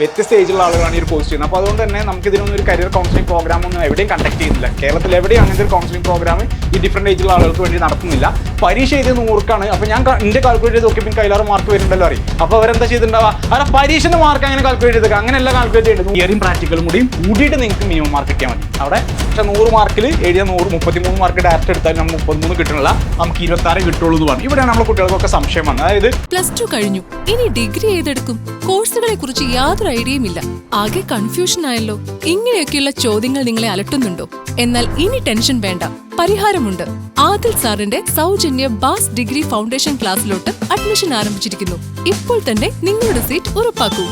വ്യത്യസ്ത ഏജിലുള്ള ആളുകളാണ് ഈ ഒരു പോസ്റ്റ് ചെയ്യുന്നത്. അപ്പോൾ അതുകൊണ്ട് തന്നെ നമുക്ക് ഇതിനൊന്നും ഒരു കരിയർ കൗൺസിലിംഗ് പ്രോഗ്രാം ഒന്നും എവിടെയും കണ്ടക്ട് ചെയ്യുന്നില്ല. കേരളത്തിൽ എവിടെയും അങ്ങനത്തെ ഒരു കൗൺസിലിംഗ് പ്രോഗ്രാം ഈ ഡിഫറെന്റ് ഏജിലുള്ള ആളുകൾക്ക് വേണ്ടി നടത്തുന്നില്ല. പരീക്ഷ എഴുതിയത് നൂറുക്കാണ്. അപ്പോൾ ഞാൻ എന്റെ കാൽക്കുലേറ്റ് ചെയ്ത് നോക്കിയപ്പോൾ അതിലാറ് മാർക്ക് വരുന്നുണ്ടല്ലോ അറിയും? അപ്പോൾ അവരെന്താ ചെയ്തിട്ടുണ്ടാവുക? അവരെ പരീക്ഷന്റെ മാർക്ക് അങ്ങനെ കാൽക്കുലേറ്റ് ചെയ്തേക്കുക അങ്ങനെയല്ല കാൽക്കുലേറ്റ് ചെയ്തിട്ടുണ്ട് തിയറിയും പ്രാക്ടിക്കലും കൂടി കൂടിയിട്ട് നിങ്ങൾക്ക് മിനിമം മാർക്ക് കിട്ടിയാൽ മതി. അവിടെ പക്ഷേ നൂറ് മാർക്കിൽ എഴുതിയ നൂറ് മുപ്പത്തിമൂന്ന് മാർക്ക് ഡയറക്റ്റ് എടുത്താൽ നമുക്ക് മുപ്പത്തിമൂന്ന് കിട്ടണില്ല. നമുക്ക് ഇരുപത്തി ആറ് കിട്ടുള്ളൂ എന്ന് പറഞ്ഞു. ഇവിടെയാണ് നമ്മുടെ കുട്ടികൾക്കൊക്കെ സംശയം വന്നത്. അതായത് പ്ലസ് ടു കഴിഞ്ഞു. ഇനി ഡിഗ്രി ഏതെടുക്കും? കോഴ്സുകളെ കുറിച്ച് യാതൊരു ഐഡിയയും ഇല്ല. ആകെ കൺഫ്യൂഷൻ ആയല്ലോ. ഇങ്ങനെയൊക്കെയുള്ള ചോദ്യങ്ങൾ നിങ്ങളെ അലട്ടുന്നുണ്ടോ? എന്നാൽ ഇനി ടെൻഷൻ വേണ്ട. പരിഹാരമുണ്ട്. ആദിൽ സാറിന്റെ സൗജന്യ ബാസ് ഡിഗ്രി ഫൗണ്ടേഷൻ ക്ലാസ്സിലോട്ട് അഡ്മിഷൻ ആരംഭിച്ചിരിക്കുന്നു. ഇപ്പോൾ തന്നെ നിങ്ങളുടെ സീറ്റ് ഉറപ്പാക്കൂ.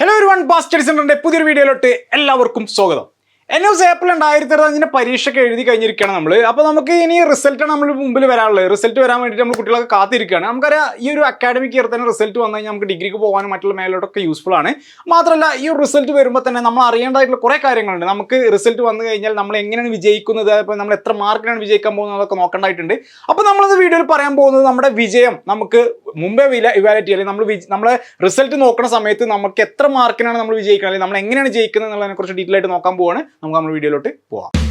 ഹലോ ഒരു വൺ ബാസ് സ്റ്റഡി സെന്ററിന്റെ പുതിയൊരു വീഡിയോയിലോട്ട് എല്ലാവർക്കും സ്വാഗതം. എൻ എസ് ഏപ്രിൽ രണ്ടായിരത്തി ഇരുപത്തഞ്ചിന്റെ പരീക്ഷയൊക്കെ എഴുതി കഴിഞ്ഞിരിക്കുകയാണ് നമ്മൾ അപ്പോൾ നമുക്ക് ഇനി റിസൾട്ടാണ് നമ്മൾ മുമ്പിൽ വരാനുള്ളത്. റിസൾട്ട് വരാൻ വേണ്ടിയിട്ട് നമ്മൾ കുട്ടികളൊക്കെ കാത്തിരിക്കുകയാണ്. നമുക്കറിയാം ഈ ഒരു അക്കാഡമിക് ഇയർ തന്നെ റിസൾട്ട് വന്നു കഴിഞ്ഞാൽ നമുക്ക് ഡിഗ്രിക്ക് പോകാനും മറ്റുള്ള മേലോട്ടൊക്കെ യൂസ്ഫുൾ ആണ്. മാത്രമല്ല ഈ ഒരു റിസൾട്ട് വരുമ്പോൾ തന്നെ നമ്മൾ അറിയേണ്ടതായിട്ടുള്ള കുറേ കാര്യങ്ങളുണ്ട്. നമുക്ക് റിസൾട്ട് വന്നു കഴിഞ്ഞാൽ നമ്മൾ എങ്ങനെയാണ് വിജയിക്കുന്നത്? അപ്പോൾ നമ്മൾ എത്ര മാർക്കിനാണ് വിജയിക്കാൻ പോകുന്നത് അതൊക്കെ നോക്കേണ്ടതായിട്ടുണ്ട്. അപ്പോൾ നമ്മളത് വീഡിയോയിൽ പറയാൻ പോകുന്നത് നമ്മുടെ വിജയം. നമുക്ക് മുമ്പേ വില ഇവാലുവേറ്റ് അല്ലെങ്കിൽ നമ്മൾ നമ്മൾ റിസൾട്ട് നോക്കുന്ന സമയത്ത് നമുക്ക് എത്ര മാർക്കിനാണ് നമ്മൾ വിജയിക്കുന്നത്? അല്ലെങ്കിൽ നമ്മൾ എങ്ങനെയാണ് ജയിക്കുന്നത് എന്നുള്ളതിനെ കുറിച്ച് ഡീറ്റെയിൽ ആയിട്ട് നോക്കാൻ പോവാണ്. നമുക്ക് നമ്മുടെ വീഡിയോയിലോട്ട് പോവാം.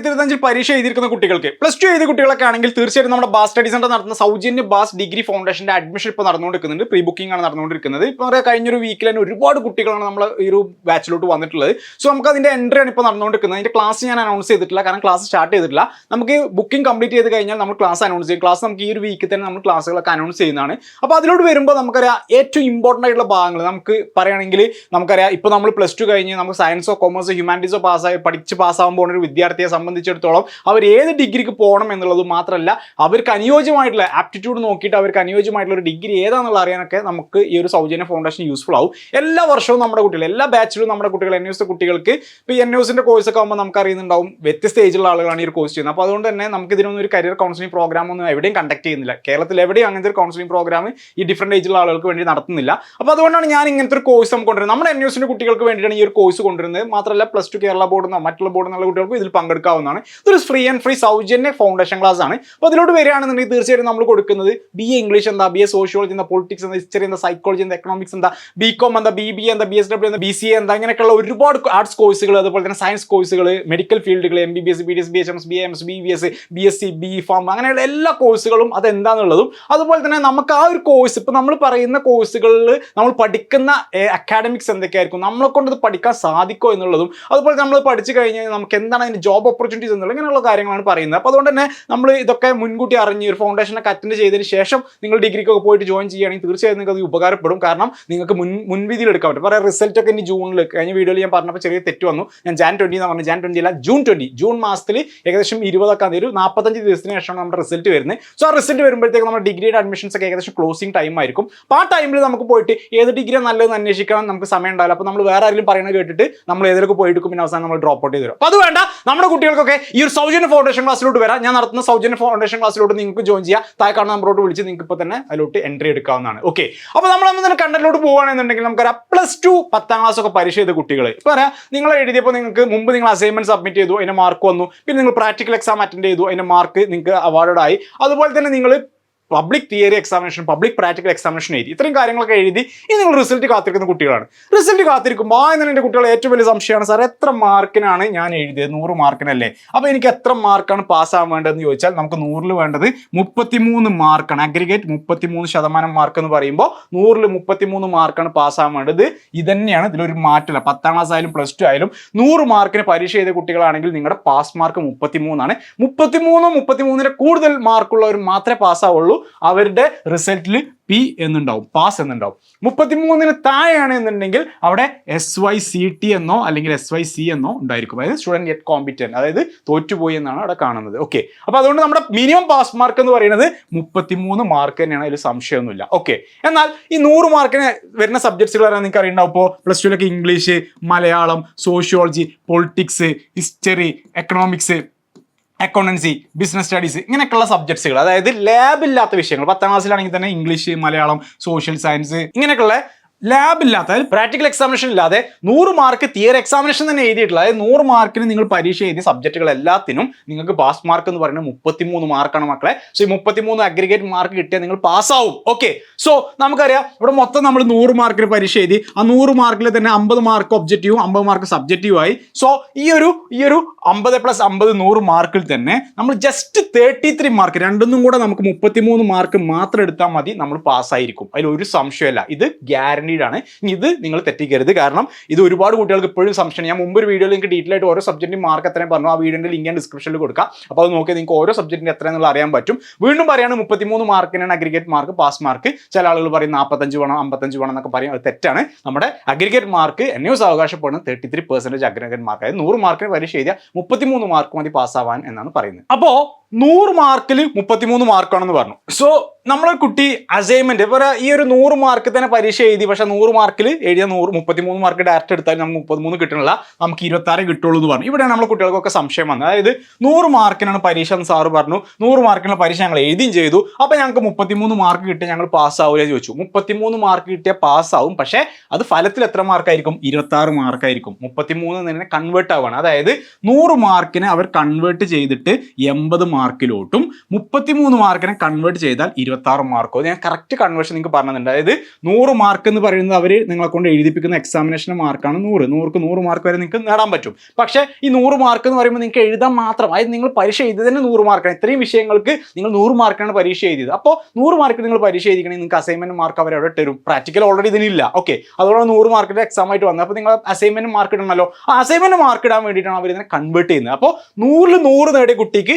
രണ്ടായിരത്തി ഇരുപത്തഞ്ചിൽ പരീക്ഷ എഴുതിയിരിക്കുന്ന കുട്ടികൾക്ക് പ്ലസ് ടു എഴുതിയ കുട്ടികളൊക്കെ ആണെങ്കിൽ തീർച്ചയായിട്ടും നമ്മുടെ ബാസ് സ്റ്റഡി സെന്റർ നടത്തുന്ന സൗജന്യ ബാസ് ഡിഗ്രി ഫൗണ്ടേഷന്റെ അഡ്മിഷൻ ഇപ്പോൾ നടന്നുകൊണ്ടിരിക്കുന്നുണ്ട്. പ്രീ ബുക്കിംഗ് ആണ് നടന്നുകൊണ്ടിരിക്കുന്നത്. ഇപ്പോൾ പറയാം കഴിഞ്ഞൊരു വീക്കിൽ തന്നെ ഒരുപാട് കുട്ടികളാണ് നമ്മൾ ഈ ഒരു ബാച്ചിലോട്ട് വന്നിട്ടുള്ളത്. സോ നമുക്ക് അതിന്റെ എൻട്രി ആണ് ഇപ്പോൾ നടന്നുകൊണ്ടിരിക്കുന്നത്. അതിന്റെ ക്ലാസ് ഞാൻ അനൗൺസ് ചെയ്തിട്ടില്ല. കാരണം ക്ലാസ് സ്റ്റാർട്ട് ചെയ്തിട്ടില്ല. നമുക്ക് ബുക്കിംഗ് കംപ്ലീറ്റ് ചെയ്ത് കഴിഞ്ഞാൽ നമ്മൾ ക്ലാസ് അനൗൺസ് ചെയ്യും. ക്ലാസ് നമുക്ക് ഈ ഒരു വീക്കിൽ തന്നെ നമ്മൾ ക്ലാസ്സുകളൊക്കെ അനൗൺസ് ചെയ്യുന്നതാണ്. അപ്പോൾ അതിലോട്ട് വരുമ്പോൾ നമുക്കറിയാം ഏറ്റവും ഇമ്പോർട്ടന്റ് ആയിട്ടുള്ള ഭാഗങ്ങൾ നമുക്ക് പറയുകയാണെങ്കിൽ നമുക്കറിയാം ഇപ്പോൾ നമ്മൾ പ്ലസ് ടു കഴിഞ്ഞ് നമുക്ക് സയൻസോ കോമേഴ്സോ ഹ്യൂമാനിറ്റീസോ പാസ്സായി പഠിച്ച് പാസ്സാകാൻ പോകുന്ന ഒരു വിദ്യാർത്ഥിയെ സംബന്ധിച്ചിടത്തോളം അവർ ഏത് ഡിഗ്രിക്ക് പോകണം എന്നുള്ളത് മാത്രമല്ല അവർക്ക് അനുയോജ്യമായിട്ടുള്ള ആപ്റ്റിറ്റ്യൂഡ് നോക്കിയിട്ട് അവർക്ക് അനുയോജ്യമായിട്ടുള്ള ഒരു ഡിഗ്രി ഏതാണെന്നുള്ള അറിയാനൊക്കെ നമുക്ക് ഈ ഒരു സൗജന്യ ഫൗണ്ടേഷൻ യൂസ്ഫുൾ ആവും. എല്ലാ വർഷവും നമ്മുടെ കുട്ടികൾ എല്ലാ ബാച്ചിലും നമ്മുടെ കുട്ടികൾ എൻ എസ് കുട്ടികൾക്ക് ഇപ്പോൾ എൻ യൂസിന്റെ കോഴ്സൊക്കെ ആകുമ്പോൾ നമുക്ക് അറിയുന്നുണ്ടാവും വ്യത്യസ്ത ഏജിലുള്ള ആളുകളാണ് ഈ ഒരു കോഴ്സ് ചെയ്യുന്നത്. അപ്പോൾ അതുകൊണ്ട് തന്നെ നമുക്ക് ഇതിനൊന്നും ഒരു കരിയർ കൗൺസിലിംഗ് പ്രോഗ്രാം ഒന്നും എവിടെയും കണ്ടക്ട് ചെയ്യുന്നില്ല. കേരളത്തിൽ എവിടെയും അങ്ങനത്തെ ഒരു കൗൺസിലിംഗ് പ്രോഗ്രാം ഈ ഡിഫറെന്റ് ഏജിലുള്ള ആളുകൾക്ക് വേണ്ടി നടത്തുന്നില്ല. അപ്പോൾ അതുകൊണ്ടാണ് ഞാൻ ഇങ്ങനത്തെ ഒരു കോഴ്സ് നമുക്ക് കൊണ്ടുവരുന്നത്. നമ്മുടെ എൻ എസിന്റെ കുട്ടികൾക്ക് വേണ്ടിയിട്ടാണ് ഈ ഒരു കോഴ്സ് കൊണ്ടുവരുന്നത്. മാത്രമല്ല പ്ലസ് ടു കേരള ബോർഡ് നിന്നോ മറ്റുള്ള ബോർഡിൽ നിന്നുള്ള കുട്ടികൾക്കും ഇതിൽ പങ്കെടുക്കാവുന്നതാണ് ഇതൊരു ഫ്രീ ആൻഡ് ഫ്രീ സൗജന്യ ഫൗണ്ടേഷൻ ക്ലാസ് ആണ്. അപ്പോൾ അതിലോട്ട് വരികയാണെന്നുണ്ടെങ്കിൽ തീർച്ചയായിട്ടും നമ്മൾ കൊടുക്കുന്നത് ബി എ ഇംഗ്ലീഷ് എന്താ? ബി എ സോഷ്യോളജി എന്താ? പൊളിറ്റിക്സ് എന്താ? ഹിസ്റ്ററി എന്താ? സൈക്കോളജി എന്താ? എക്കണോമിക്സ് എന്താ? ബി കോം എന്താ? ബി ബി എന്താ? ബി എസ് ഡബ്ല്യൂ എന്താ? ബി സി എ എന്താ? അങ്ങനെയൊക്കെയുള്ള ഒരുപാട് ആർട്സ് കോഴ്സുകൾ അതുപോലെ തന്നെ സയൻസ് കോഴ്സുകൾ മെഡിക്കൽ ഫീൽഡുകൾ M B B S B D S B H M S B M S B B S B S C B pharm അങ്ങനെയുള്ള എല്ലാ കോഴ്സുകളും അതെന്താണെന്നുള്ളതും അതുപോലെ തന്നെ നമുക്ക് ആ ഒരു കോഴ്സ് ഇപ്പം നമ്മൾ പറയുന്ന കോഴ്സുകളിൽ നമ്മൾ പഠിക്കുന്ന അക്കാഡമിക്സ് എന്തൊക്കെയായിരിക്കും? നമ്മളെ കൊണ്ട് പഠിക്കാൻ സാധിക്കുമോ എന്നുള്ളതും അതുപോലെ നമ്മൾ പഠിച്ചു കഴിഞ്ഞാൽ നമുക്ക് എന്താണ് അതിന്റെ ജോബ് ഓപ്പർച്യൂണിറ്റീസ് എന്നുള്ള ഇങ്ങനെയുള്ള കാര്യങ്ങളാണ് പറയുന്നത്. അപ്പോൾ അതുകൊണ്ട് തന്നെ നമ്മൾ ഇതൊക്കെ മുൻകൂട്ടി അറിഞ്ഞ് ഒരു ഫൗണ്ടേഷനൊക്കെ അറ്റൻഡ് ചെയ്തതിന് ശേഷം നിങ്ങൾ ഡിഗ്രിക്കൊക്കെ പോയിട്ട് ജോയിൻ ചെയ്യുകയാണെങ്കിൽ തീർച്ചയായും നിങ്ങൾക്ക് അത് ഉപകാരപ്പെടും. കാരണം നിങ്ങൾക്ക് മുൻ മുൻവിധിയിൽ എടുക്കാൻ പറ്റും. പറയാം റിസൾട്ട് ഒക്കെ ഇനി ജൂണിൽ കഴിഞ്ഞ വീഡിയോയിൽ ഞാൻ പറഞ്ഞപ്പോൾ ചെറിയ തെറ്റ് വന്നു. ഞാൻ ജാൻ ട്വന്റി എന്ന് പറഞ്ഞു ജാൻ ട്വന്റി അല്ല ജൂൺ ട്വന്റി ജൂൺ മാസത്തിൽ ഏകദേശം ഇരുപതൊക്കെ ഒരു നാൽപ്പത്തഞ്ച് ദിവസത്തിന് ശേഷമാണ് നമ്മുടെ റിസൾട്ട് വരുന്നത്. സോ ആ റിസൾട്ട് വരുമ്പോഴത്തേക്ക് നമ്മുടെ ഡിഗ്രിയുടെ അഡ്മിഷൻസ് ഒക്കെ ഏകദേശം ക്ലോസിംഗ് ടൈം ആയിരിക്കും. അപ്പോൾ ആ ടൈമിൽ നമുക്ക് പോയിട്ട് ഏത് ഡിഗ്രിയാണ് നല്ലതെന്ന് അന്വേഷിക്കാൻ നമുക്ക് സമയം ഉണ്ടാവില്ല. അപ്പോൾ നമ്മൾ വേറെ ആരെങ്കിലും പറയുന്നത് കേട്ടിട്ട് നമ്മൾ ഏതൊക്കെ പോയിട്ട് പിന്നെ അവസാനം നമ്മൾ ഡ്രോപ്പ് ഔട്ട് ചെയ്ത് അപ്പോൾ അത് വേണ്ട. നമ്മുടെ കുട്ടികൾക്കൊക്കെ ഈ ഒരു സൗജന്യ ഫൗണ്ടേഷൻ ക്ലാസ്സിലോട്ട് വരാം. ഞാൻ നടത്തുന്ന സൗജന്യ ഫൗണ്ടേഷൻ ക്ലാസ്സിലോട്ട് നിങ്ങൾക്ക് ജോയിൻ ചെയ്യാം. താഴെ കാണുന്ന നമ്പറോട്ട് വിളിച്ച് നിങ്ങൾക്ക് ഇപ്പോൾ തന്നെ അതിലോട്ട് എൻട്രി എടുക്കാവുന്നതാണ്. ഓക്കെ അപ്പോൾ നമ്മൾ അന്ന് കണ്ടന്റിലോട്ട് പോകുകയാണെന്നുണ്ടെങ്കിൽ നമുക്കൊരു പ്ലസ് ടു പത്താം ക്ലാസ് ഒക്കെ പരീക്ഷ ചെയ്ത കുട്ടികൾ ഇപ്പോൾ പറയാം നിങ്ങൾ എഴുതിയപ്പോൾ നിങ്ങൾക്ക് മുമ്പ് നിങ്ങൾ അസൈൻമെന്റ് സബ്മിറ്റ് ചെയ്തു അതിന്റെ മാർക്ക് വന്നു. പിന്നെ നിങ്ങൾ പ്രാക്ടിക്കൽ എക്സാം അറ്റൻഡ് ചെയ്തു അതിന്റെ മാർക്ക് നിങ്ങൾക്ക് അവാർഡ് ആയി. അതുപോലെ തന്നെ നിങ്ങൾ public theory examination public practical examination എഴുതി. ഇത്രയും കാര്യങ്ങളൊക്കെ എഴുതി ഇനി നിങ്ങൾ റിസൾട്ട് കാത്തിരിക്കുന്ന കുട്ടികളാണ്. റിസൾട്ട് കാത്തിരിക്കുമ്പോൾ ആ എന്റെ കുട്ടികൾ ഏറ്റവും വലിയ സംശയമാണ് സാർ എത്ര മാർക്കിനാണ് ഞാൻ എഴുതിയത്? നൂറ് മാർക്കിനല്ലേ? അപ്പോൾ എനിക്ക് എത്ര മാർക്കാണ് പാസ്സാകാൻ വേണ്ടതെന്ന് ചോദിച്ചാൽ നമുക്ക് നൂറിൽ വേണ്ടത് മുപ്പത്തിമൂന്ന് മാർക്കാണ്. അഗ്രിഗേറ്റ് മുപ്പത്തിമൂന്ന് ശതമാനം മാർക്ക് എന്ന് പറയുമ്പോൾ നൂറിൽ മുപ്പത്തിമൂന്ന് മാർക്കാണ് പാസ്സാകാൻ വേണ്ടത്. ഇതന്നെയാണ് ഇതിലൊരു മാറ്റമില്ല പത്താം ക്ലാസ് ആയാലും പ്ലസ് ടു ആയാലും നൂറ് മാർക്കിന് പരീക്ഷ ചെയ്ത കുട്ടികളാണെങ്കിൽ നിങ്ങളുടെ പാസ് മാർക്ക് മുപ്പത്തിമൂന്നാണ്. മുപ്പത്തിമൂന്നോ മുപ്പത്തിമൂന്നിന് കൂടുതൽ മാർക്കുള്ളവർ മാത്രമേ പാസ്സാവുള്ളൂ അവരുടെ റിസൾട്ടിൽ പി എന്നുണ്ടാവും പാസ് എന്നുണ്ടാവും. മുപ്പത്തിമൂന്നിന് താഴെയാണ് എന്നുണ്ടെങ്കിൽ അവിടെ എസ് വൈ സി ടി എന്നോ അല്ലെങ്കിൽ എസ് വൈ സി എന്നോ ഉണ്ടായിരിക്കും. അതായത് സ്റ്റുഡന്റ് ഗെറ്റ് കോമ്പിറ്റന്റ് അതായത് തോറ്റുപോയി എന്നാണ് അവിടെ കാണുന്നത്. ഓക്കെ അപ്പോൾ അതുകൊണ്ട് നമ്മുടെ മിനിമം പാസ് മാർക്ക് എന്ന് പറയുന്നത് മുപ്പത്തിമൂന്ന് മാർക്ക് തന്നെയാണ് അതിൽ സംശയമൊന്നുമില്ല. ഓക്കെ എന്നാൽ ഈ നൂറ് മാർക്കിന് വരുന്ന സബ്ജക്ട്സുകൾ പറയാൻ നിങ്ങൾക്ക് അറിയുണ്ടാവും ഇപ്പോൾ plus ടുവിലൊക്കെ English Malayalam sociology politics history economics accountancy business studies ഇങ്ങനെയൊക്കെയുള്ള സബ്ജക്ട്സുകൾ അതായത് ലാബില്ലാത്ത വിഷയങ്ങൾ. പത്താം ക്ലാസ്സിലാണെങ്കിൽ തന്നെ ഇംഗ്ലീഷ് മലയാളം സോഷ്യൽ സയൻസ് ഇങ്ങനെയൊക്കെയുള്ള ലാബ് ഇല്ലാത്ത പ്രാക്ടിക്കൽ എക്സാമിനേഷൻ ഇല്ലാതെ നൂറ് മാർക്ക് തിയറി എക്സാമിനേഷൻ തന്നെ എഴുതിയിട്ടുള്ള അതായത് നൂറ് മാർക്കിന് നിങ്ങൾ പരീക്ഷ എഴുതിയ സബ്ജക്റ്റുകൾ എല്ലാത്തിനും നിങ്ങൾക്ക് പാസ് മാർക്ക് എന്ന് പറയുന്നത് മുപ്പത്തിമൂന്ന് മാർക്കാണ് മക്കളെ. സോ ഈ മുപ്പത്തിമൂന്ന് അഗ്രിഗേറ്റ് മാർക്ക് കിട്ടിയാൽ നിങ്ങൾ പാസ്സാവും ഓക്കെ സോ നമുക്കറിയാം ഇവിടെ മൊത്തം നമ്മൾ നൂറ് മാർക്കിന് പരീക്ഷ എഴുതി ആ നൂറ് മാർക്കിൽ തന്നെ അമ്പത് മാർക്ക് ഒബ്ജക്റ്റീവും അമ്പത് മാർക്ക് സബ്ജക്റ്റീവും ആയി. സോ ഈ ഒരു ഈ ഒരു അമ്പത് പ്ലസ് അമ്പത് നൂറ് മാർക്കിൽ തന്നെ നമ്മൾ ജസ്റ്റ് തേർട്ടി ത്രീ മാർക്ക് രണ്ടൊന്നും കൂടെ നമുക്ക് മുപ്പത്തിമൂന്ന് മാർക്ക് മാത്രം എടുത്താൽ മതി നമ്മൾ പാസ്സായിരിക്കും അതിൽ ഒരു സംശയമല്ല ഇത് ഗ്യാരണ്ടീഡ് ഇനി ഇത് നിങ്ങൾ തെറ്റിക്കരുത്. കാരണം ഇത് ഒരുപാട് കുട്ടികൾക്ക് ഇപ്പോഴും സംശയം ഞാൻ മുമ്പ് ഒരു വീഡിയോയിൽ നിങ്ങൾക്ക് ഡീറ്റെയിൽ ആയിട്ട് ഓരോ സബ്ജക്റ്റിന് മാർക്ക് എത്രയും പറഞ്ഞു. ആ വീഡിയോയുടെ ലിങ്ക് ഞാൻ ഡിസ്ക്രിപ്ഷനിൽ കൊടുക്കാം. അപ്പോൾ അത് നോക്കി നിങ്ങൾക്ക് ഓരോ സബ്ജക്റ്റിന് എത്ര എന്നുള്ള അറിയാൻ പറ്റും. വീണ്ടും പറയാണ് മുപ്പത്തിമൂന്ന് മാർക്കിനാണ് അഗ്രിഗേറ്റ് മാർക്ക് പാസ് മാർക്ക് ചില ആളുകൾ പറയും നാൽപ്പത്തഞ്ച് വേണം അമ്പത്തഞ്ച് വേണം എന്നൊക്കെ പറയും. അത് തെറ്റാണ്. നമ്മുടെ അഗ്രിഗേറ്റ് മാർക്ക് എൻ യൂസ് അവകാശപ്പെടുന്നത് thirty three percentage aggregate mark അതായത് നൂറ് മാർക്കിന് പരീക്ഷ എഴുതിയ മുപ്പത്തിമൂന്ന് മാർക്ക് മതി പാസ്സാവാൻ എന്നാണ് പറയുന്നത്. അപ്പോൾ നൂറ് മാർക്കിൽ മുപ്പത്തിമൂന്ന് മാർക്കാണെന്ന് പറഞ്ഞു. സോ നമ്മളെ കുട്ടി അസൈൻമെന്റ് ഇപ്പൊ ഈ ഒരു നൂറ് മാർക്ക് തന്നെ പരീക്ഷ എഴുതി പക്ഷെ നൂറ് മാർക്കിൽ എഴുതിയ നൂറ് മുപ്പത്തിമൂന്ന് മാർക്ക് ഡയറക്റ്റ് എടുത്താൽ നമുക്ക് മുപ്പത്തിമൂന്ന് കിട്ടണില്ല നമുക്ക് ഇരുപത്താറ് കിട്ടുള്ളൂ എന്ന് പറഞ്ഞു. ഇവിടെയാണ് നമ്മളെ കുട്ടികൾക്കൊക്കെ സംശയം വന്നത്. അതായത് നൂറ് മാർക്കിനാണ് പരീക്ഷ എന്ന് സാറ് പറഞ്ഞു. നൂറ് മാർക്കിനുള്ള പരീക്ഷ ഞങ്ങൾ എഴുതിയും ചെയ്തു. അപ്പൊ ഞങ്ങൾക്ക് മുപ്പത്തിമൂന്ന് മാർക്ക് കിട്ടിയ ഞങ്ങൾ പാസ്സാവില്ല ചോദിച്ചു. മുപ്പത്തിമൂന്ന് മാർക്ക് കിട്ടിയ പാസ് ആവും പക്ഷേ അത് ഫലത്തിൽ എത്ര മാർക്കായിരിക്കും? ഇരുപത്തി ആറ് മാർക്കായിരിക്കും. മുപ്പത്തിമൂന്ന് തന്നെ കൺവേർട്ട് ആവുകയാണ്. അതായത് നൂറ് മാർക്കിനെ അവർ കൺവേർട്ട് ചെയ്തിട്ട് എൺപത് മാർക്കിലോട്ടും മുപ്പത്തിമൂന്ന് മാർക്കിനെ കൺവേർട്ട് ചെയ്താൽ ഇരുപത്തി ആറ് മാർക്കോ ഞാൻ കറക്റ്റ് കൺവേർഷൻ നിങ്ങൾക്ക് പറഞ്ഞിട്ടുണ്ട്. അതായത് നൂറ് മാർക്ക് എന്ന് പറയുന്നത് അവർ നിങ്ങളെ കൊണ്ട് എഴുതിപ്പിക്കുന്ന എക്സാമിനേഷൻ മാർക്കാണ് നൂറ്. നൂറുക്ക് നൂറ് മാർക്ക് വരെ നിങ്ങൾക്ക് നേടാൻ പറ്റും. പക്ഷേ ഈ നൂറ് മാർക്ക് എന്ന് പറയുമ്പോൾ നിങ്ങൾക്ക് എഴുതാൻ മാത്രം അതായത് നിങ്ങൾ പരീക്ഷ എഴുതി തന്നെ നൂറ് മാർക്കാണ് ഇത്രയും വിഷയങ്ങൾക്ക് നിങ്ങൾ നൂറ് മാർക്കാണ് പരീക്ഷ എഴുതിയത്. അപ്പോൾ നൂറ് മാർക്ക് നിങ്ങൾ പരീക്ഷ എഴുതിക്കണമെങ്കിൽ നിങ്ങൾക്ക് അസൈൻമെന്റ് മാർക്ക് അവർ അവിടെ തരും. Practical already ഇതിനില്ല. ഓക്കെ അതുകൊണ്ട് നൂറ് മാർക്കിന്റെ എക്സാം ആയിട്ട് വന്നത് അപ്പോൾ നിങ്ങൾ അസൈൻമെന്റ് മാർക്ക് ഇടണമല്ലോ ആ അസൈൻമെന്റ് മാർക്ക് ഇടാൻ വേണ്ടിയിട്ടാണ് അവർ ഇതിനെ കൺവേർട്ട് ചെയ്യുന്നത്. അപ്പോൾ നൂറിൽ നൂറ് നേടിയ കുട്ടിക്ക്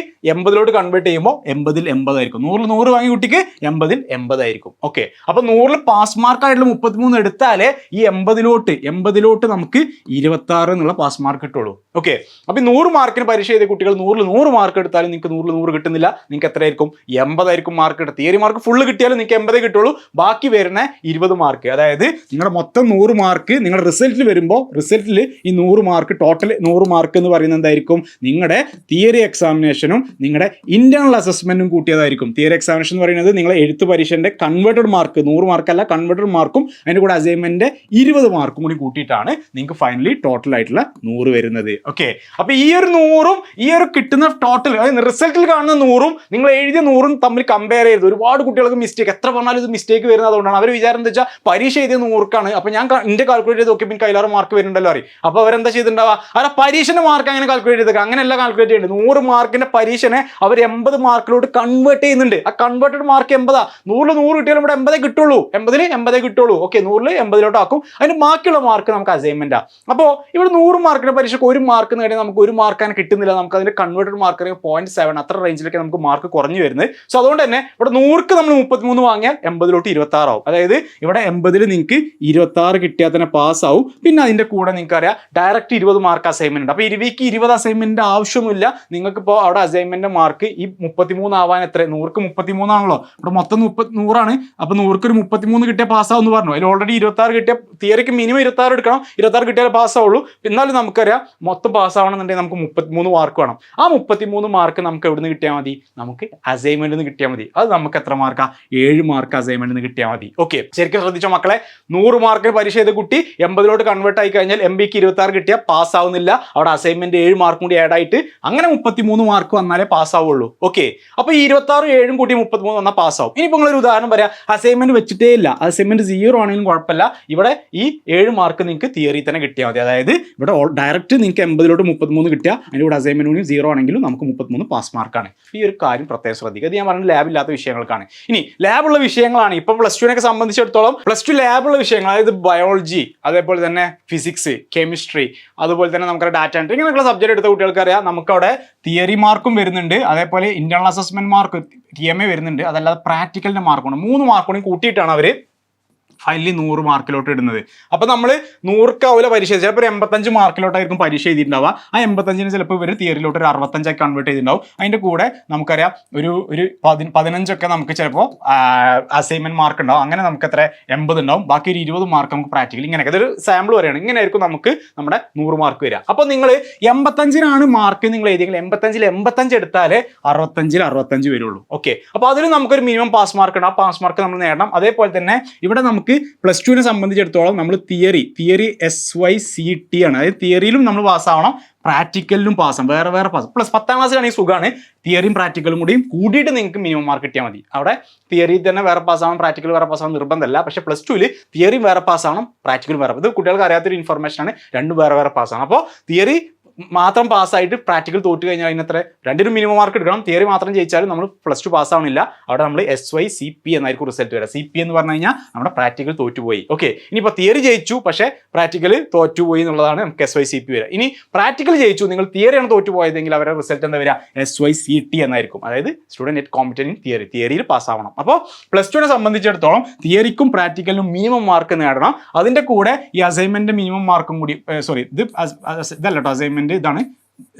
എൺപതിലോട്ട് കൺവേർട്ട് ചെയ്യുമ്പോൾ എൺപതിൽ എൺപതായിരിക്കും. നൂറിൽ നൂറ് വാങ്ങിയ കുട്ടിക്ക് എൺപതിൽ എൺപതായിരിക്കും. ഓക്കെ അപ്പൊ നൂറിൽ പാസ് മാർക്കായിട്ടുള്ള മുപ്പത്തിമൂന്ന് എടുത്താലേ ഈ എൺപതിലോട്ട് എൺപതിലോട്ട് നമുക്ക് ഇരുപത്തി ആറ് എന്നുള്ള പാസ് മാർക്ക് കിട്ടുള്ളൂ. ഓക്കെ അപ്പൊ നൂറ് മാർക്കിന് പരീക്ഷ ചെയ്ത കുട്ടികൾ നൂറിൽ നൂറ് മാർക്ക് എടുത്താലും നിങ്ങൾക്ക് നൂറിൽ നൂറ് കിട്ടുന്നില്ല. നിങ്ങൾക്ക് എത്രയായിരിക്കും? എൺപതായിരിക്കും മാർക്ക് കിട്ടുക തിയറി മാർക്ക് ഫുൾ കിട്ടിയാലും നിങ്ങൾക്ക് എൺപതേ കിട്ടുള്ളൂ. ബാക്കി വരുന്ന ഇരുപത് മാർക്ക് അതായത് നിങ്ങളുടെ മൊത്തം നൂറ് മാർക്ക് നിങ്ങളുടെ റിസൾട്ടിൽ വരുമ്പോൾ റിസൾട്ടിൽ ഈ നൂറ് മാർക്ക് ടോട്ടൽ നൂറ് മാർക്ക് എന്ന് പറയുന്നത് എന്തായിരിക്കും? നിങ്ങളുടെ തിയറി എക്സാമിനേഷനും നിങ്ങളുടെ ഇന്റേണൽ അസസ്മെന്റും കൂട്ടിയതായിരിക്കും. തിയറി എക്സാമിനേഷൻ എന്ന് പറയുന്നത് നിങ്ങൾ എഴുത്ത് പരീക്ഷന്റെ കൺവേർട്ടഡ് മാർക്ക് നൂറ് മാർക്കല്ല കൺവേർട്ടഡ് മാർക്കും അതിന്റെ കൂടെ അസൈൻമെന്റ് ഇരുപത് മാർക്കും കൂടി കൂട്ടിയിട്ടാണ് നിങ്ങൾക്ക് ഫൈനലി ടോട്ടൽ ആയിട്ടുള്ള നൂറ് വരുന്നത്. ഓക്കെ അപ്പോൾ ഈ ഒരു നൂറും ഈ ഒരു കിട്ടുന്ന ടോട്ടൽ അതായത് റിസൾട്ടിൽ കാണുന്ന നൂറും നിങ്ങൾ എഴുതിയ നൂറും തമ്മിൽ കമ്പയർ ചെയ്ത് ഒരുപാട് കുട്ടികൾക്ക് മിസ്റ്റേക്ക് എത്ര പറഞ്ഞാലും ഇത് മിസ്റ്റേക്ക് വരുന്നത് അതുകൊണ്ടാണ്. അവർ വിചാരം എന്താ വെച്ചാൽ പരീക്ഷ എഴുതിയ നൂറുക്കാണ് അപ്പൊ ഞാൻ എന്റെ കാൽക്കുലേറ്റ് ചെയ്ത് നോക്കിയപ്പോൾ എനിക്ക് മാർക്ക് വരുന്നുണ്ടല്ലോ അറിയും അപ്പൊ അവരെന്താ ചെയ്തിട്ടുണ്ടാവുക? അവരെ പരീക്ഷ മാർക്ക് അങ്ങനെ കാൽക്കുലേറ്റ് ചെയ്തേക്കുക അങ്ങനെയല്ല കാൽക്കുലേറ്റ് ചെയ്യേണ്ടത്. നൂറ് മാർക്കിന്റെ പരീക്ഷനെ അവർ എൺപത് മാർക്കിലോട്ട് കൺവേർട്ട് ചെയ്യുന്നുണ്ട്. ആ കൺവേർട്ടഡ് മാർക്ക് എൺപതാ. നൂറിൽ നൂറ് കിട്ടിയാലും ഇവിടെ എൺപതേ കിട്ടുള്ളൂ. എൺപതിന് എൺപതേ കിട്ടുള്ളൂ. ഓക്കെ നൂറിൽ എൺപതിലോട്ട് ആക്കും. അതിന് ബാക്കിയുള്ള മാർക്ക് നമുക്ക് അസൈൻമെന്റ് അപ്പോൾ ഇവിടെ നൂറ് മാർക്കിന്റെ പരീക്ഷയ്ക്ക് ഒരു മാർക്ക് നേടി നമുക്ക് ഒരു മാർക്ക് അങ്ങനെ കിട്ടുന്നില്ല. നമുക്ക് അതിന്റെ കൺവേർട്ടഡ് മാർക്ക് പോയിന്റ് സെവൻ അത്ര റേഞ്ചിലൊക്കെ നമുക്ക് മാർക്ക് കുറഞ്ഞു വരുന്നത്. സോ അതുകൊണ്ട് തന്നെ ഇവിടെ നൂറുക്ക് നമ്മൾ മുപ്പത്തിമൂന്ന് വാങ്ങിയാൽ എൺപതിലോട്ട് ഇരുപത്തി ആറാവും അതായത് ഇവിടെ എൺപതിൽ നിങ്ങൾക്ക് ഇരുപത്തി ആറ് കിട്ടിയാൽ തന്നെ പാസ് ആവും. പിന്നെ അതിന്റെ കൂടെ നിങ്ങൾക്ക് അറിയാം. ഡയറക്റ്റ് ഇരുപത് മാർക്ക് അസൈൻമെന്റ് ഉണ്ട്. അപ്പോൾ ഇരുവിക്ക് ഇരുപത് അസൈൻമെന്റ് ആവശ്യമില്ല. നിങ്ങൾക്ക് ഇപ്പോൾ അവിടെ അസൈൻമെന്റ് മാർക്ക് ഈ മുപ്പത്തിമൂന്ന് ആവാൻ എത്ര? നൂറുക്ക് മുപ്പത്തിമൂന്നാണല്ലോ. ഇവിടെ മൊത്തം മുപ്പത്തി നൂറാണ്. അപ്പൊ നൂറുക്ക് ഒരു മുപ്പത്തിമൂന്ന് കിട്ടിയ പാസ്സാവെന്ന് പറഞ്ഞു. അതിൽ ഓൾറെഡി ഇരുപത്തി ആറ് കിട്ടിയ തിയറിക്ക് മിനിമം ഇരുപത്തി ആറ് എടുക്കണം. ഇരുപത്തി ആറ് കിട്ടിയാൽ പാസ്സാവുള്ളൂ എന്നാലും നമുക്കറിയാം മൊത്തം പാസ്സാവണമെന്നുണ്ടെങ്കിൽ നമുക്ക് മുപ്പത്തിമൂന്ന് മാർക്ക് വേണം. ആ മുപ്പത്തിമൂന്ന് മാർക്ക് നമുക്ക് എവിടെ നിന്ന് കിട്ടിയാൽ മതി? നമുക്ക് അസൈൻമെന്റിൽ നിന്ന് കിട്ടിയാൽ മതി. അത് നമുക്ക് എത്ര മാർക്കാ ഏഴ് മാർക്ക് അസൈൻമെന്റിൽ നിന്ന് കിട്ടിയാൽ മതി. ഓക്കെ ശരിക്കും ശ്രദ്ധിച്ചോ മക്കളെ? നൂറ് മാർക്ക് പരീക്ഷ ചെയ്ത കുട്ടി എൺപതിലോട്ട് കൺവേർട്ട് ആയി കഴിഞ്ഞാൽ എം ബിക്ക് ഇരുപത്തി ആറ് കിട്ടിയാൽ പാസ്സാവുന്നില്ല അവിടെ അസൈൻമെന്റ് ഏഴ് മാർക്കും കൂടി ആഡ് ആയിട്ട് അങ്ങനെ മുപ്പത്തിമൂന്ന് മാർക്ക് വന്നാലേ പാസ് ആവുള്ളൂ ഓക്കെ അപ്പൊ ഈ ഇരുപത്തി ആറ് ഏഴും കൂട്ടി മുപ്പത്തിമൂന്ന് വന്നാൽ പാസ്സാവും. ഇനിയിപ്പോൾ നിങ്ങളൊരു ഉദാഹരണം പറയാം. അസൈൻമെന്റ് വെച്ചിട്ടേ ഇല്ല. അസൈൻമെന്റ് സീറോ ആണെങ്കിലും കുഴപ്പമില്ല. ഇവിടെ ഈ ഏഴ് മാർക്ക് നിങ്ങൾക്ക് തിയറി തന്നെ കിട്ടിയാൽ മതി. അതായത് ഇവിടെ ഡയറക്റ്റ് നിങ്ങൾക്ക് എൺപതിലോട്ട് മുപ്പത്തിമൂന്ന് കിട്ടിയാൽ അതിന്റെ കൂടെ അസൈൻമെന്റ് കൂടി സീറോ ആണെങ്കിലും നമുക്ക് മുപ്പത്തിമൂന്ന് പാസ് മാർക്കാണ് ഈ ഒരു കാര്യം പ്രത്യേകം ശ്രദ്ധിക്കുക. അത് ഞാൻ പറഞ്ഞ ലാബില്ലാത്ത വിഷയങ്ങൾക്കാണ്. ഇനി ലാബുള്ള വിഷയങ്ങളാണ്. ഇപ്പൊ പ്ലസ് ടുവിനൊക്കെ സംബന്ധിച്ചിടത്തോളം പ്ലസ് ടു ലാബുള്ള വിഷയങ്ങൾ അതായത് ബയോളജി അതേപോലെ തന്നെ ഫിസിക്സ് കെമിസ്ട്രി അതുപോലെ തന്നെ നമുക്ക് ഡാറ്റ എൻട്രി ഇങ്ങനെയുള്ള സബ്ജക്ട് എടുത്ത കുട്ടികൾക്ക് അറിയാം. നമുക്ക് അവിടെ തിയറി മാർക്കും വരുന്നുണ്ട്. അതേപോലെ internal assessment mark T M A വരുന്നുണ്ട്. അതല്ലാതെ പ്രാക്ടിക്കലിന്റെ മാർക്കുണ്ട് മൂന്ന് മാർക്കുകൂടി കൂട്ടിയിട്ടാണ് അവർ ഫൈനലി നൂറ് മാർക്കിലോട്ട് ഇടുന്നത്. അപ്പൊ നമ്മൾ നൂറുക്കാവില്ല പരീക്ഷ ചിലപ്പോൾ ഒരു എൺപത്തഞ്ച് മാർക്കിലോട്ടായിരിക്കും പരീക്ഷ എഴുതിയിട്ടുണ്ടാവുക. ആ എൺപത്തഞ്ചിന് ചിലപ്പോൾ ഇവർ തിയറിലോട്ട് ഒരു അറുപത്തഞ്ചായി കൺവേർട്ട് ചെയ്തിട്ടുണ്ടാവും. അതിന്റെ കൂടെ നമുക്കറിയാം ഒരു ഒരു പതി പതിനഞ്ചൊക്കെ നമുക്ക് ചിലപ്പോൾ അസൈൻമെന്റ് മാർക്ക് ഉണ്ടാവും. അങ്ങനെ നമുക്ക് എത്ര? എൺപത് ഉണ്ടാവും. ബാക്കി ഒരു ഇരുപത് മാർക്ക് നമുക്ക് പ്രാക്ടിക്കൽ ഇങ്ങനെയൊക്കെ. ഇതൊരു സാമ്പിൾ വരെയാണ് ഇങ്ങനെയായിരിക്കും നമുക്ക് നമ്മുടെ നൂറ് മാർക്ക് വരിക. അപ്പോൾ നിങ്ങൾ എൺപത്തഞ്ചിനാണ് മാർക്ക് നിങ്ങൾ എഴുതിയെങ്കിൽ എൺപത്തഞ്ചിൽ എൺപത്തഞ്ച് എടുത്താലേ അറുപത്തഞ്ചിൽ അറുപത്തഞ്ച് വരുള്ളൂ. ഓക്കെ അപ്പോൾ അതിൽ നമുക്കൊരു മിനിമം പാസ് മാർക്ക് ഉണ്ട്. ആ പാസ് മാർക്ക് നമ്മൾ നേടണം. അതേപോലെ തന്നെ ഇവിടെ നമുക്ക് നമുക്ക് പ്ലസ് ടുവിനെ സംബന്ധിച്ചിടത്തോളം നമ്മൾ theory theory S Y C T ആണ്. അതായത് തിയറിയിലും നമ്മൾ പാസ്സാവണം പ്രാക്ടിക്കലിലും പാസ്സാവും വേറെ വേറെ പാസ് പ്ലസ് പത്താം ക്ലാസ്സിലാണെങ്കിൽ സുഖമാണ് തിയറിയും പ്രാക്ടിക്കലും കൂടിയും കൂടിയിട്ട് നിങ്ങൾക്ക് മിനിമം മാർക്ക് കിട്ടിയാൽ മതി. അവിടെ തിയറി തന്നെ വേറെ പാസ്സാവണം പ്രാക്ടിക്കൽ വേറെ പാസ്സാവണം നിർബന്ധമല്ല പക്ഷെ പ്ലസ് ടുവിൽ തിയറി വേറെ പാസ്സാവണം പ്രാക്ടിക്കലും വേറെ ഇത് കുട്ടികൾക്ക് അറിയാത്തൊരു ഇൻഫർമേഷൻ ആണ്. രണ്ടും വേറെ വേറെ പാസ്സാണ് അപ്പോൾ തിയറി മാത്രം പാസ്സായിട്ട് പ്രാക്ടിക്കൽ തോറ്റു കഴിഞ്ഞാൽ അതിനത്ര രണ്ടിനും മിനിമം മാർക്ക് എടുക്കണം. തിയറി മാത്രം ജയിച്ചാലും നമ്മൾ പ്ലസ് ടു പാസ്സാവണില്ല അവിടെ നമ്മൾ എസ് വൈ സി പി എന്നായിരിക്കും റിസൾട്ട് വരിക. സി പി എന്ന് പറഞ്ഞു കഴിഞ്ഞാൽ നമ്മുടെ പ്രാക്ടിക്കൽ തോറ്റുപോയി. ഓക്കെ ഇനിയിപ്പോൾ തിയറി ജയിച്ചു പക്ഷേ പ്രാക്ടിക്കൽ തോറ്റുപോയി എന്നുള്ളതാണ് നമുക്ക് എസ് വൈ സി പി വരിക. ഇനി പ്രാക്ടിക്കൽ ജയിച്ചു നിങ്ങൾ തിയറിയാണ് തോറ്റുപോയതെങ്കിൽ അവരുടെ റിസൾട്ട് എന്താ വരിക? എസ് വൈ സി ടി എന്നായിരിക്കും. അതായത് student not competent in theory തിയറിയിൽ പാസ്സാവണം അപ്പോൾ പ്ലസ് ടുവിനെ സംബന്ധിച്ചിടത്തോളം തിയറിക്കും പ്രാക്ടിക്കലിനും മിനിമം മാർക്ക് നേടണം. അതിന്റെ കൂടെ ഈ അസൈൻമെന്റ് മിനിമം മാർക്കും കൂടി സോറി ഇത് ഇതല്ല അസൈൻമെന്റ് ഇതാണ്.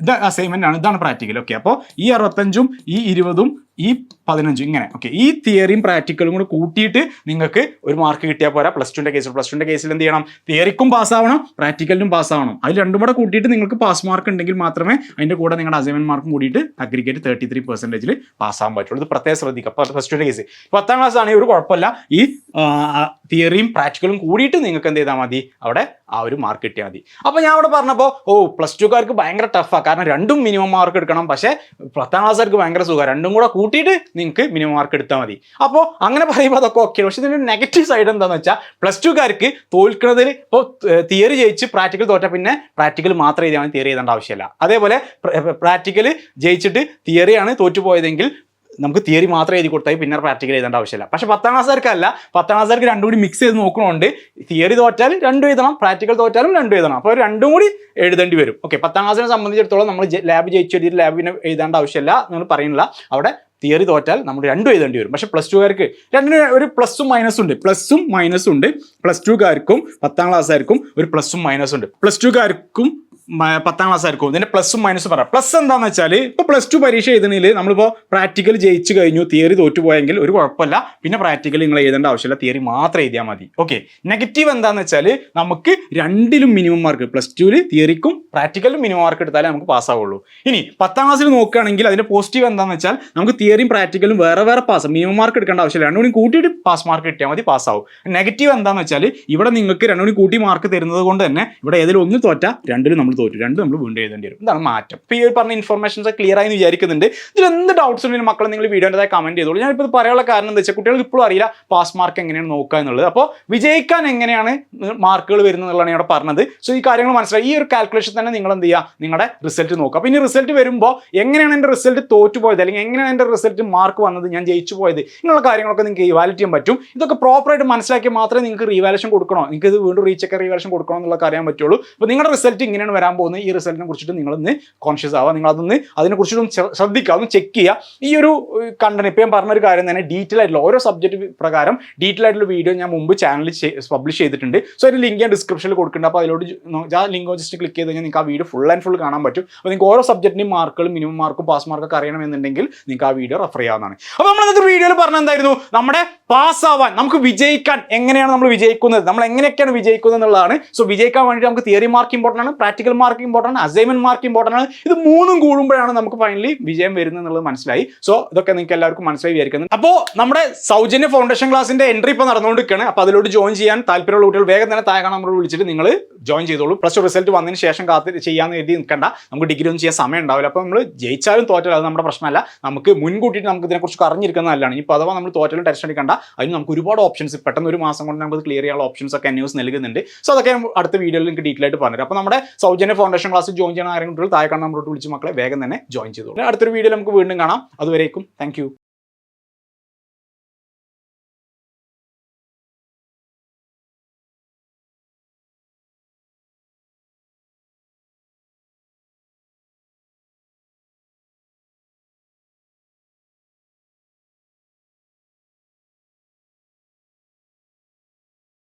ഇത് അസൈൻമെന്റ് ആണ്. ഇതാണ് പ്രാക്ടിക്കൽ ഓക്കെ അപ്പോൾ ഈ അറുപത്തഞ്ചും ഈ ഇരുപതും ഈ പതിനഞ്ചും ഇങ്ങനെ. ഓക്കെ ഈ തിയറിയും പ്രാക്ടിക്കലും കൂടെ കൂട്ടിയിട്ട് നിങ്ങൾക്ക് ഒരു മാർക്ക് കിട്ടിയാൽ പോരാ. പ്ലസ് ടുന്റെ കേസിൽ പ്ലസ് ടുന്റെ കേസിൽ എന്ത് ചെയ്യണം? തിയറിക്കും പാസ്സാവണം പ്രാക്ടിക്കലിനും പാസ്സാവണം അത് രണ്ടും കൂടെ കൂട്ടിയിട്ട് നിങ്ങൾക്ക് പാസ് മാർക്ക് ഉണ്ടെങ്കിൽ മാത്രമേ അതിന്റെ കൂടെ നിങ്ങളുടെ അസൈൻമെന്റ് മാർക്കും കൂടിയിട്ട് അഗ്രിഗേറ്റ് തേർട്ടി ത്രീ പെർസെന്റേജിൽ പാസ്സാകാൻ പറ്റുള്ളൂ. ഇത് പ്രത്യേകം ശ്രദ്ധിക്കുക. പ്ലസ് ടുന്റെ കേസ് പത്താം ക്ലാസ് ആണെങ്കിൽ ഒരു കുഴപ്പമില്ല. ഈ തിയറിയും പ്രാക്ടിക്കലും കൂടിയിട്ട് നിങ്ങൾക്ക് എന്ത് ചെയ്താൽ മതി? അവിടെ ആ ഒരു മാർക്ക് കിട്ടിയാൽ മതി. അപ്പോൾ ഞാൻ അവിടെ പറഞ്ഞപ്പോൾ ഓ പ്ലസ് ടുക്കാർക്ക് ഭയങ്കര ടഫാണ് കാരണം രണ്ടും മിനിമം മാർക്ക് എടുക്കണം. പക്ഷേ പത്താം ക്ലാസ്സുകാർക്ക് ഭയങ്കര സുഖം രണ്ടും കൂടെ കൂട്ടിയിട്ട് നിങ്ങൾക്ക് മിനിമം മാർക്ക് എടുത്താൽ മതി. അപ്പോൾ അങ്ങനെ പറയുമ്പോൾ അതൊക്കെ ഓക്കെ പക്ഷെ ഇതിന്റെ നെഗറ്റീവ് സൈഡ് എന്താണെന്ന് വെച്ചാൽ പ്ലസ് ടുക്കാർക്ക് തോൽക്കുന്നതിൽ ഇപ്പോൾ തിയറി ജയിച്ച് പ്രാക്ടിക്കൽ തോറ്റ പിന്നെ പ്രാക്ടിക്കൽ മാത്രം എഴുതിയാൽ തിയറി എഴുതേണ്ട ആവശ്യമില്ല. അതേപോലെ പ്രാക്ടിക്കൽ ജയിച്ചിട്ട് തിയറിയാണ് തോറ്റുപോയതെങ്കിൽ നമുക്ക് തിയറി മാത്രം എഴുതി കൊടുത്താൽ പിന്നെ പ്രാക്ടിക്കൽ എഴുതേണ്ട ആവശ്യമില്ല. പക്ഷേ പത്താം ക്ലാസ്സുകാർക്കല്ല പത്താം ക്ലാസ്സുകാർക്ക് രണ്ടും കൂടി മിക്സ് ചെയ്ത് നോക്കണോണ്ട് തിയറി തോറ്റാൽ രണ്ടും എഴുതണം പ്രാക്ടിക്കൽ തോറ്റാലും രണ്ടും എഴുതണം. അപ്പോൾ രണ്ടും കൂടി എഴുതേണ്ടി വരും. ഓക്കെ പത്താം ക്ലാസ്സിനെ സംബന്ധിച്ചിടത്തോളം നമ്മൾ ലാബ് ജയിച്ചു എഴുതിയിട്ട് ലാബിന് എഴുതേണ്ട ആവശ്യമില്ല നിങ്ങൾ പറയുന്നില്ല. അവിടെ തിയറി തോറ്റാൽ നമ്മൾ രണ്ടും എഴുതേണ്ടി വരും. പക്ഷെ പ്ലസ് ടുകാർക്ക് രണ്ടിന് ഒരു പ്ലസും മൈനസും ഉണ്ട്. പ്ലസും മൈനസും ഉണ്ട്. പ്ലസ് ടുകാർക്കും പത്താം ക്ലാസ്സുകാർക്കും ഒരു പ്ലസും മൈനസും ഉണ്ട്. പ്ലസ് ടുകാർക്കും പത്താം ക്ലാസ് ആയിരിക്കും. ഇതിന്റെ പ്ലസും മൈനസും പറയാം പ്ലസ് എന്താണെന്ന് വെച്ചാൽ ഇപ്പോൾ പ്ലസ് ടു പരീക്ഷ എഴുതണതിൽ നമ്മളിപ്പോൾ പ്രാക്ടിക്കൽ ജയിച്ചു കഴിഞ്ഞു തിയറി തോറ്റുപോയെങ്കിൽ ഒരു കുഴപ്പമില്ല. പിന്നെ പ്രാക്ടിക്കൽ നിങ്ങൾ എഴുതേണ്ട ആവശ്യമില്ല തിയറി മാത്രം എഴുതിയാൽ മതി. ഓക്കെ നെഗറ്റീവ് എന്താണെന്ന് വെച്ചാൽ നമുക്ക് രണ്ടിലും മിനിമം മാർക്ക് പ്ലസ് ടുവിൽ തിയറിക്കും പ്രാക്ടിക്കലും മിനിമം മാർക്ക് എടുത്താലേ നമുക്ക് പാസ്സാവുള്ളൂ ഇനി പത്താം ക്ലാസ്സിൽ നോക്കുകയാണെങ്കിൽ അതിന്റെ പോസിറ്റീവ് എന്താണെന്ന് വെച്ചാൽ നമുക്ക് തിയറിയും പ്രാക്ടിക്കലും വേറെ വേറെ പാസ് മിനിമം മാർക്ക് എടുക്കേണ്ട ആവശ്യമില്ല. രണ്ടും കൂടി കൂട്ടിയിട്ട് പാസ് മാർക്ക് കിട്ടിയാൽ മതി പാസ്സാവും നെഗറ്റീവ് എന്താണെന്ന് വെച്ചാൽ ഇവിടെ നിങ്ങൾക്ക് രണ്ടും കൂടി കൂട്ടി മാർക്ക് തരുന്നത് കൊണ്ട് തന്നെ ഇവിടെ ഏതെങ്കിലും ഒന്ന് തോറ്റാ രണ്ടിലും നമ്മൾ തോറ്റു. രണ്ട് നമ്മൾ വീണ്ടും എഴുതേണ്ടി വരും. ഇതാണ് മാറ്റം. ഇപ്പോൾ ഈ പറഞ്ഞ ഇൻഫർമേഷൻസ് ക്ലിയർ ആയി വിചാരിക്കുന്നുണ്ട്. ഇതിൽ എന്ത് ഡൗട്ട്സ് ഉണ്ടെങ്കിൽ മക്കളെ നിങ്ങൾ വീഡിയോന്റെതായി കമന്റ് ചെയ്തോളൂ. ഞാനിപ്പോൾ പറയാനുള്ള കാരണം എന്താ വെച്ചാൽ കുട്ടികൾക്ക് ഇപ്പോഴും അറിയില്ല പാസ് മാർക്ക് എങ്ങനെയാണ് നോക്കുക എന്നുള്ളത്. അപ്പോൾ വിജയിക്കാൻ എങ്ങനെയാണ് മാർക്കുകൾ വരുന്നത് എന്നുള്ളതാണ് ഇവിടെ പറഞ്ഞത്. സോ ഈ കാര്യങ്ങൾ മനസ്സിലായി. ഈ ഒരു കാൽക്കുലേഷൻ തന്നെ നിങ്ങൾ എന്ത് ചെയ്യുക? നിങ്ങളുടെ റിസൾട്ട് നോക്കുക. അപ്പോൾ ഇനി റിസൾട്ട് വരുമ്പോൾ എങ്ങനെയാണ് എന്റെ റിസൾട്ട് തോറ്റു പോയത്? അല്ലെങ്കിൽ എങ്ങനെയാണ് എന്റെ റിസൾട്ട് മാർക്ക് വന്നത്? ഞാൻ ജയിച്ചു പോയത്? ഇങ്ങനെയുള്ള കാര്യങ്ങളൊക്കെ നിങ്ങൾക്ക് ഇവാലിറ്റ് ചെയ്യാൻ പറ്റും. ഇതൊക്കെ പ്രോപ്പറായിട്ട് മനസ്സിലാക്കിയാൽ മാത്രമേ നിങ്ങൾക്ക് റീവാലേഷൻ കൊടുക്കണോ? നിങ്ങൾക്ക് ഇത് വീണ്ടും റീചെക്ക് റീവാലേഷൻ കൊടുക്കണോ എന്നുള്ളത് അറിയാൻ പറ്റുള്ളൂ. അപ്പോൾ നിങ്ങളുടെ റിസൾട്ട് ഇങ്ങനെയാണ് വരാൻ പോകുന്ന ഈ റിസൾട്ടിനെ കുറിച്ചിട്ട് നിങ്ങളൊന്ന് കോൺഷ്യസ് ആവുക. അതിനെ കുറിച്ചിട്ടൊന്ന് ചെ- ശ്രദ്ധിക്കുക. ഒന്ന് ചെക്ക് ചെയ്യുക. ഈ ഒരു കണ്ടന്റ് ഇപ്പം ഞാൻ പറഞ്ഞൊരു കാര്യം തന്നെ ഡീറ്റെയിൽ ആയിട്ടുള്ള ഓരോ സബ്ജക്റ്റ് പ്രകാരം ഡീറ്റെയിൽ ആയിട്ടുള്ള വീഡിയോ ഞാൻ മുമ്പ് ചാനലിൽ പബ്ലിഷ് ചെയ്തിട്ടുണ്ട്. സോ അതിന്റെ ലിങ്ക് ഞാൻ ഡിസ്ക്രിപ്ഷനിൽ കൊടുക്കുന്നുണ്ട്. അപ്പോൾ അതിലോട്ട് ജ- ആ ലിങ്ക് ജസ്റ്റ് ക്ലിക്ക് ചെയ്ത് കഴിഞ്ഞാൽ നിങ്ങൾക്ക് ആ വീഡിയോ ഫുൾ ആൻഡ് ഫുൾ കാണാൻ പറ്റും. അപ്പോൾ നിങ്ങൾക്ക് ഓരോ സബ്ജക്റ്റിന്റെയും മാർക്കുകൾ മിനിമം മാർക്കും പാസ് മാർക്കൊക്കെ അറിയണമെന്നുണ്ടെങ്കിൽ നിങ്ങൾക്ക് ആ വീഡിയോ റെഫർ ചെയ്യാവുന്നതാണ്. അപ്പോൾ നമ്മൾ ഇന്നത്തെ വീഡിയോയിൽ പറഞ്ഞ എന്തായിരുന്നു? നമ്മുടെ പാസ് ആവാൻ നമുക്ക് വിജയിക്കാൻ എങ്ങനെയാണ് നമ്മൾ വിജയിക്കുന്നത്? നമ്മൾ എങ്ങനെയൊക്കെയാണ് വിജയിക്കുന്നത് എന്നുള്ളതാണ് സോ വിജയിക്കാൻ വേണ്ടി നമുക്ക് തിയറി മാർക്ക് ഇമ്പോർട്ടന്റ് ആണ് practical mark important assignment mark important ആണ്. ഇത് മൂന്നും കൂടുമ്പോഴാണ് നമുക്ക് ഫൈനലി വിജയം വരുന്നത് എന്നുള്ളത് മനസ്സിലായി. സോ ഇതൊക്കെ നിങ്ങൾക്ക് എല്ലാവർക്കും മനസ്സിലായി വിചാരിക്കുന്നത് അപ്പോൾ നമ്മുടെ സൗജന്യ ഫൗണ്ടേഷൻ ക്ലാസിന്റെ എൻട്രി ഇപ്പോൾ നടന്നുകൊണ്ടിരിക്കുകയാണ്. അപ്പോൾ അതിലോട്ട് ജോയിൻ ചെയ്യാൻ താല്പര്യമുള്ള കുട്ടികൾ വേഗം തന്നെ താഴെ നമ്മൾ വിളിച്ചിട്ട് നിങ്ങൾ ജോയിൻ ചെയ്തോളൂ. പ്ലസ് ടു റിസൾട്ട് വന്നതിന് ശേഷം കാത്തി ചെയ്യാന്ന് എഴുതി നിൽക്കണ്ട. നമുക്ക് ഡിഗ്രി ഒന്നും ചെയ്യാൻ സമയം ഉണ്ടാവില്ല. അപ്പോൾ നമ്മൾ ജയിച്ചാലും തോറ്റാലും അത് നമ്മുടെ പ്രശ്നമല്ല. നമുക്ക് മുൻകൂട്ടിയിട്ട് നമുക്ക് ഇതിനെക്കുറിച്ച് അറിഞ്ഞിരിക്കുന്നത് നല്ലതാണ്. ഇപ്പോൾ അഥവാ നമ്മൾ തോറ്റാലും ടെൻഷൻ അടിക്കണ്ട. അതിന് നമുക്ക് ഒരുപാട് ഓപ്ഷൻസ് പെട്ടെന്ന് ഒരു മാസം കൊണ്ട് നമുക്ക് ക്ലിയർ ചെയ്യാനുള്ള ഓപ്ഷൻസ് ഒക്കെ ന്യൂസ് നൽകുന്നുണ്ട്. സോ അതൊക്കെ അടുത്ത വീഡിയോയിൽ നിങ്ങൾക്ക് ഡീറ്റെയിൽ ആയിട്ട് പറഞ്ഞു അപ്പോൾ നമ്മുടെ സൗജന്യ ഫൗണ്ടേഷൻ ക്ലാസ് ജോയിൻ ചെയ്യുന്ന ആരെങ്കിലും താഴെ കാണാൻ നമ്മളോട്ട് വിളിച്ച് മക്കളെ വേഗം തന്നെ ജോയിൻ ചെയ്തോളൂ. അടുത്തൊരു വീഡിയോ നമുക്ക് വീണ്ടും കാണാം. അതുവരേക്കും താങ്ക്